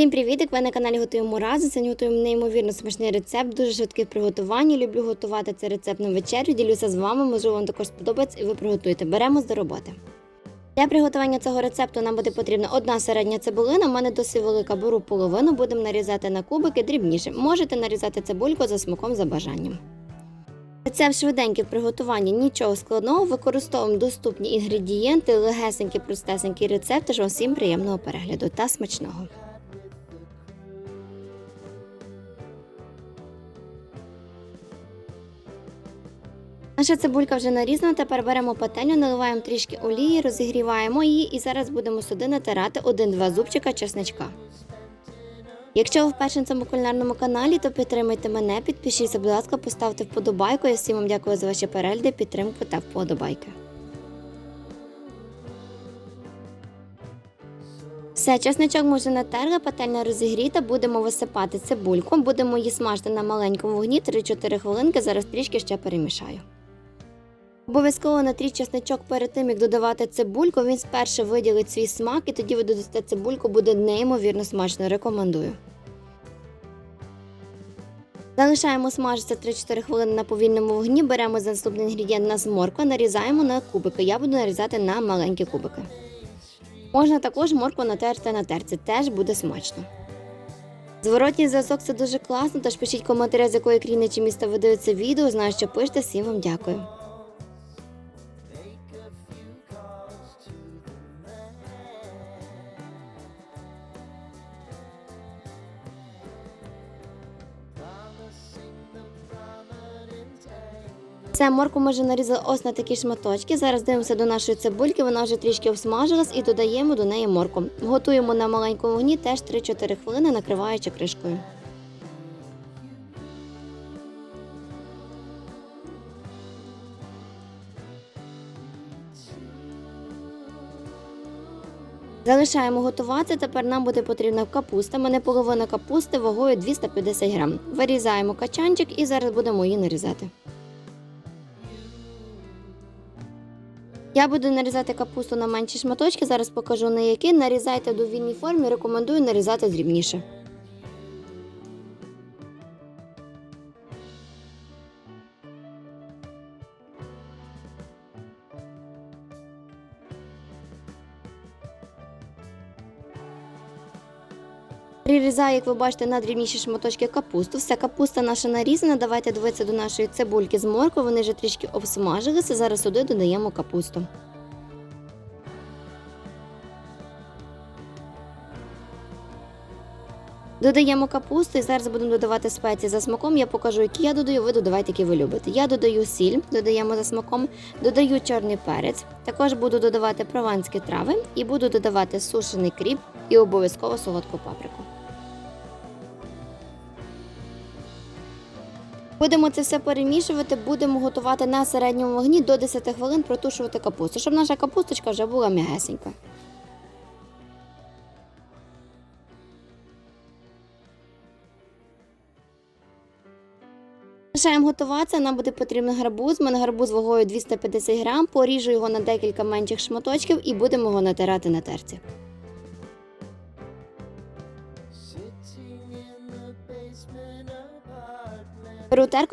Всім привіт! Ви на каналі Готуємо разом. Сьогодні готуємо неймовірно смачний рецепт, дуже швидкий в приготуванні. Люблю готувати цей рецепт на вечерю. Ділюся з вами, можливо, вам також сподобається і ви приготуєте. Беремо до роботи. Для приготування цього рецепту нам буде потрібна одна середня цибулина. У мене досить велика, беру половину, будемо нарізати на кубики дрібніше. Можете нарізати цибульку за смаком за бажанням. Рецепт швиденький в приготуванні, нічого складного, використовуємо доступні інгредієнти, легесенький, простесенький рецепт. Тож всім приємного перегляду та смачного. Наша цибулька вже нарізана. Тепер беремо пательню, наливаємо трішки олії, розігріваємо її і зараз будемо сюди натирати 1-2 зубчика чесничка. Якщо ви вперше на цьому кулінарному каналі, то підтримайте мене, підпишіться, будь ласка, поставте вподобайку. Я всім вам дякую за ваші перегляди, підтримку та вподобайки. Все, чесничок ми вже натерли, пательня розігріта, будемо висипати цибульку, будемо її смажити на маленькому вогні 3-4 хвилинки, зараз трішки ще перемішаю. Обов'язково натріть чесничок перед тим, як додавати цибульку, він спершу виділить свій смак і тоді ви додасте цибульку, буде неймовірно смачно, рекомендую. Залишаємо смажитися 3-4 хвилини на повільному вогні, беремо за наступний інгредієнт на морква, нарізаємо на кубики. Я буду нарізати на маленькі кубики. Можна також моркву натерти на терці, теж буде смачно. Зворотній зв'язок це дуже класно, тож пишіть коментарі, з якої країни чи міста ви дивитеся відео. Знаю, що пишете, всім вам дякую. Все, морку ми вже нарізали ось на такі шматочки. Зараз дивимося до нашої цибульки, вона вже трішки обсмажилась і додаємо до неї морку. Готуємо на маленькому вогні теж 3-4 хвилини, накриваючи кришкою. Залишаємо готувати. Тепер нам буде потрібна капуста. У мене половина капусти вагою 250 грам. Вирізаємо качанчик і зараз будемо її нарізати. Я буду нарізати капусту на менші шматочки. Зараз покажу на які. Нарізайте до вільній формі. Рекомендую нарізати дрібніше. Прирізаю, як ви бачите, на дрібніші шматочки капусту. Все, капуста наша нарізана. Давайте дивитися до нашої цибульки з моркви. Вони вже трішки обсмажилися. Зараз сюди додаємо капусту. Додаємо капусту і зараз будемо додавати спеції за смаком. Я покажу, які я додаю, ви додавайте, які ви любите. Я додаю сіль, додаємо за смаком, додаю чорний перець. Також буду додавати прованські трави і буду додавати сушений кріп і обов'язково солодку паприку. Будемо це все перемішувати, будемо готувати на середньому вогні до 10 хвилин протушувати капусту, щоб наша капусточка вже була м'ягесенька. Залишаємо готуватися, нам буде потрібен гарбуз. У мене гарбуз вагою 250 грам, поріжу його на декілька менших шматочків і будемо його натирати на терці.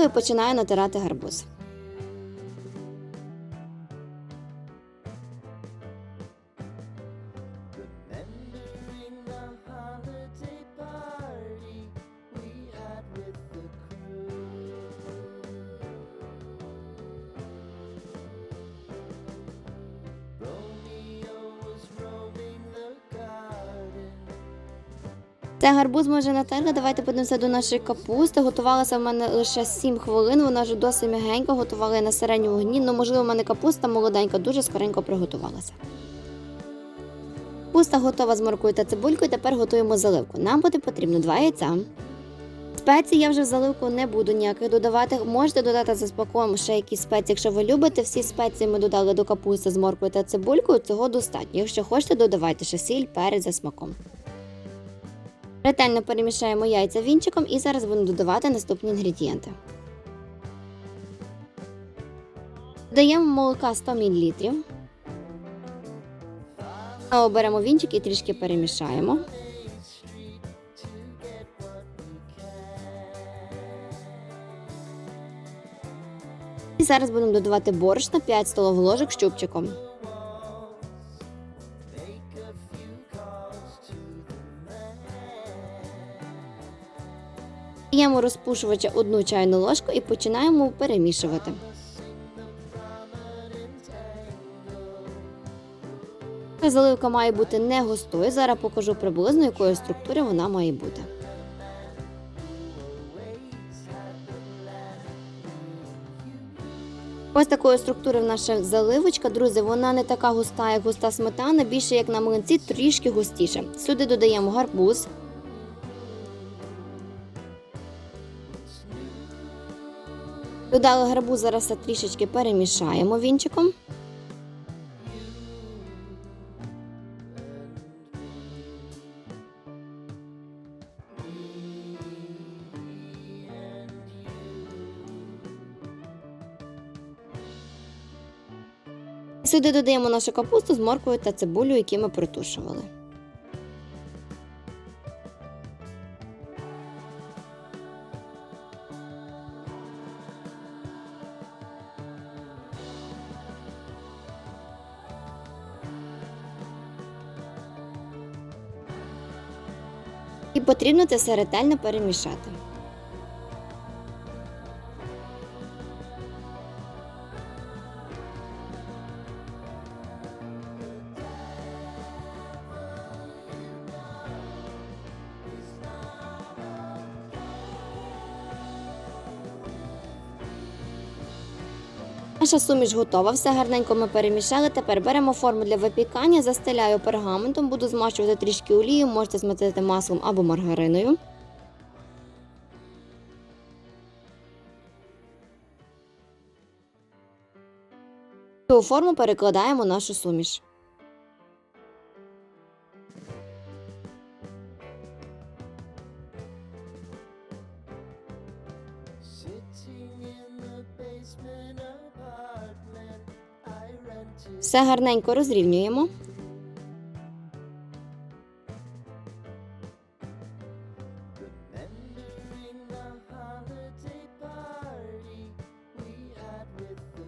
І починаю натирати гарбуз. Це гарбуз ми вже натерли. Давайте подивимося до нашої капусти. Готувалася в мене лише 7 хвилин. Вона вже досить м'ягенька, готувала на середньому вогні. Ну, можливо, в мене капуста молоденька, дуже скоренько приготувалася. Капуста готова з моркою та цибулькою. Тепер готуємо заливку. Нам буде потрібно 2 яйця. Спеції я вже в заливку не буду ніяких додавати. Можете додати за спокоєм ще якісь спеції, якщо ви любите. Всі спеції ми додали до капусти з моркою та цибулькою. Цього достатньо. Якщо хочете, додавайте ще сіль, перець за смаком. Ретельно перемішаємо яйця вінчиком і зараз будемо додавати наступні інгредієнти. Додаємо молока 100 мл. Знову беремо вінчик і трішки перемішаємо. І зараз будемо додавати борщ на 5 столових ложок з щупчиком. Даємо розпушувача одну чайну ложку і починаємо перемішувати. Заливка має бути не густою. Зараз покажу приблизно, якої структури вона має бути. Ось такої структури в наша заливочка, друзі, вона не така густа, як густа сметана, більше як на млинці, трішки густіше. Сюди додаємо гарбуз. Додали гарбуз, зараз трішечки перемішаємо вінчиком. Сюди додаємо нашу капусту з морквою та цибулю, які ми протушували. І потрібно це все ретельно перемішати. Наша суміш готова, все гарненько ми перемішали. Тепер беремо форму для випікання, застеляю пергаментом, буду змащувати трішки олією, можете змастити маслом або маргариною. У форму перекладаємо нашу суміш. Sitting in the basement. Все гарненько розрівнюємо.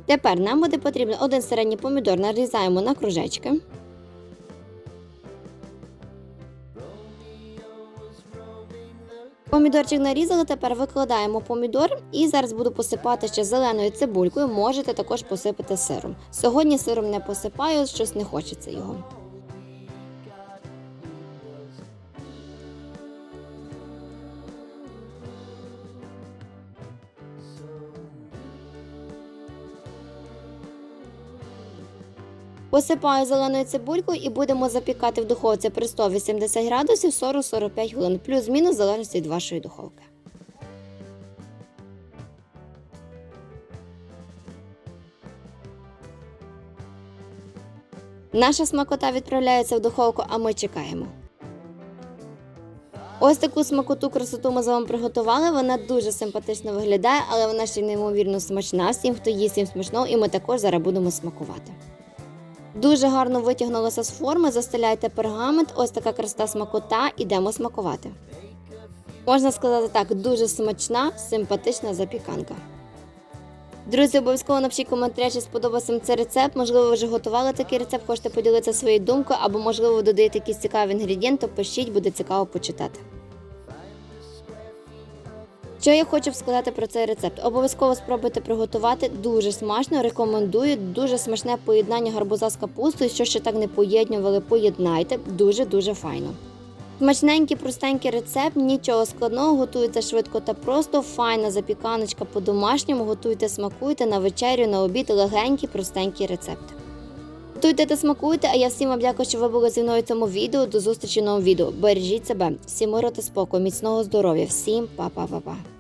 Тепер нам буде потрібно один середній помідор нарізаємо на кружечки. Помідорчик нарізали, тепер викладаємо помідор і зараз буду посипати ще зеленою цибулькою. Можете також посипати сиром. Сьогодні сиром не посипаю, щось не хочеться його. Посипаю зеленою цибулькою і будемо запікати в духовці при 180 градусів 40-45 хвилин, плюс-мінус в залежності від вашої духовки. Наша смакота відправляється в духовку, а ми чекаємо. Ось таку смакоту красоту ми з вами приготували. Вона дуже симпатично виглядає, але вона ще неймовірно смачна. Всім, хто їсть, всім смачно, і ми також зараз будемо смакувати. Дуже гарно витягнулося з форми, застеляйте пергамент, ось така красота смакота, ідемо смакувати. Можна сказати так, дуже смачна, симпатична запіканка. Друзі, обов'язково напишіть коментарі, чи сподобався вам цей рецепт. Можливо, ви вже готували такий рецепт, хочете поділитися своєю думкою, або, можливо, додаєте якісь цікаві інгредієнти, пишіть, буде цікаво почитати. Що я хочу сказати про цей рецепт? Обов'язково спробуйте приготувати дуже смачно. Рекомендую дуже смачне поєднання гарбуза з капустою. Що ще так не поєднували, поєднайте. Дуже дуже файно. Смачненький, простенький рецепт, нічого складного, готується швидко та просто. Файна запіканочка по-домашньому. Готуйте, смакуйте на вечерю, на обід, легенький, простенький рецепт. Готуйте та смакуйте, а я всім вам дякую, що ви були зі мною в цьому відео. До зустрічі в новому відео. Бережіть себе, всім миру та спокою, міцного здоров'я, всім па-па-па-па.